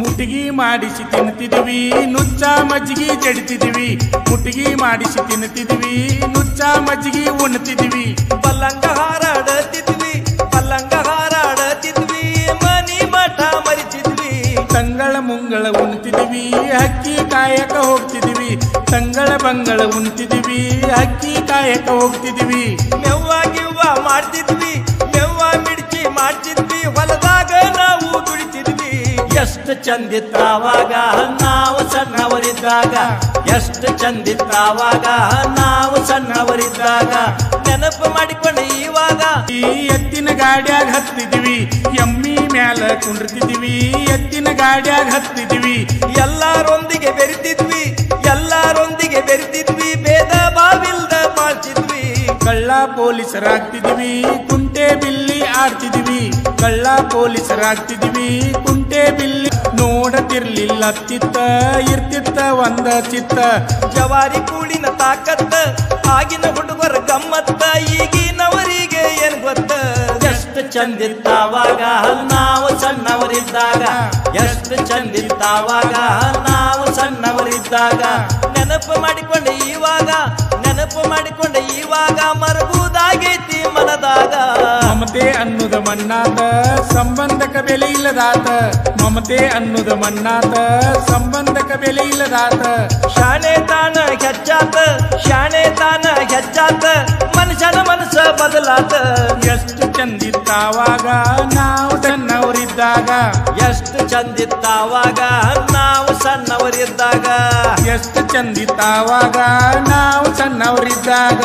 ಮುಟ್ಟಿಗೆ ಮಾಡಿಸಿ ತಿನ್ನುತ್ತಿದ್ವಿ ನುಚ್ಚ ಮಜ್ಜಿಗೆ ಜಡಿತಿದ್ವಿ. ಮುಟ್ಟಿಗೆ ಮಾಡಿಸಿ ತಿನ್ನುತ್ತಿದ್ವಿ ನುಚ್ಚ ಮಜ್ಜಿಗೆ ಉಣ್ತಿದ್ವಿ. ಪಲ್ಲಂಗ ಹಾರಾಡತಿದ್ವಿ ಪಲ್ಲಂಗ ಹಾರಾಡತಿದ್ವಿ ಮನಿ ಮಠ ಮರಿತಿದ್ವಿ. ತಂಗಳ ಮುಂಗಳ ಉಣ್ತಿದ್ವಿ ಹಕ್ಕಿ ಕಾಯಕ ಹೋಗ್ತಿದ್ವಿ. ತಂಗಳ ಬಂಗಳ ಉಣ್ತಿದ್ವಿ ಹಕ್ಕಿ ಕಾಯಕ ಹೋಗ್ತಿದ್ವಿ. ಮೆವ್ವ ಗಿವ್ವ ಮಾಡ್ತಿದ್ವಿ ಎಷ್ಟು ಚಂದಿತ್ತಾವಾಗ ನಾವು ಸಣ್ಣವರಿದ್ದಾಗ. ಎಷ್ಟು ಚಂದಿತ್ತಾವಾಗ ನಾವು ಸಣ್ಣವರಿದ್ದಾಗ. ನೆನಪು ಮಾಡಿಕೊಂಡು ಇವಾಗ ಈ ಎತ್ತಿನ ಗಾಡ್ಯಾಗ ಹತ್ತಿದ್ವಿ. ಎಮ್ಮಿ ಮ್ಯಾಲ ಕುಂಡ್ರತಿದ್ವಿ. ಎತ್ತಿನ ಗಾಡ್ಯಾಗ ಹತ್ತಿದ್ವಿ. ಎಲ್ಲರೊಂದಿಗೆ ಬೆರಿತಿದ್ವಿ. ಕಳ್ಳ ಪೊಲೀಸರಾಗ್ತಿದೀವಿ, ಕುಂಟೆ ಬಿಲ್ಲಿ ಆಡ್ತಿದ್ವಿ. ಕಳ್ಳ ಪೊಲೀಸರಾಗ್ತಿದೀವಿ, ಕುಂಟೆ ಬಿಲ್ಲಿ ನೋಡತಿರ್ಲಿಲ್ಲ ಚಿತ್ತ ಇರ್ತಿತ್ತ ಒಂದ ಚಿತ್ತ. ಜವಾರಿ ಕೂಡಿನ ತಾಕತ್ತ, ಆಗಿನ ಹುಡುಗರ ಗಮ್ಮತ್ತ, ಈಗಿನವರಿಗೆ ಏನ್ ಗೊತ್ತ? ಎಷ್ಟು ಚಂದಿತ್ತಾವಾಗ ನಾವು ಸಣ್ಣವರಿದ್ದಾಗ, ಎಷ್ಟು ಚಂದಿತ್ತಾವಾಗ ನಾವು ಸಣ್ಣವರಿದ್ದಾಗ. ನೆನಪು ಮಾಡಿಕೊಂಡು ಇವಾಗ ನೆನಪು ಮಾಡಿಕೊಂಡ ಇವಾಗ ಮರಗುದಾಗೈತಿ ಮನದಾಗ. ಮಮತೆ ಅನ್ನುದ ಮಣ್ಣಾತ ಸಂಬಂಧಕ ಬೆಲೆ ಇಲ್ಲದಾತ. ಮಮತೆ ಅನ್ನುದ ಮಣ್ಣಾತ ಸಂಬಂಧಕ ಬೆಲೆ ಇಲ್ಲದಾತ. ಶಾಣೆ ತಾನ ಹೆಚ್ಚಾತ ಶಾಣೆ ತಾನ ಹೆಚ್ಚಾತ ಮನುಷ್ಯನ ಮನಸ್ಸ ಬದಲಾತ. ಎಷ್ಟು ಚಂದಿತ್ತಾವಾಗ ನಾವು ಸಣ್ಣವರಿದ್ದಾಗ. ಎಷ್ಟು ಚಂದಿತ್ತಾವಾಗ ನಾವು ಸಣ್ಣವರಿದ್ದಾಗ. ಎಷ್ಟು ಚಂದಿತ್ತಾವಾಗ ನಾವು ಸಣ್ಣವರಿದ್ದಾಗ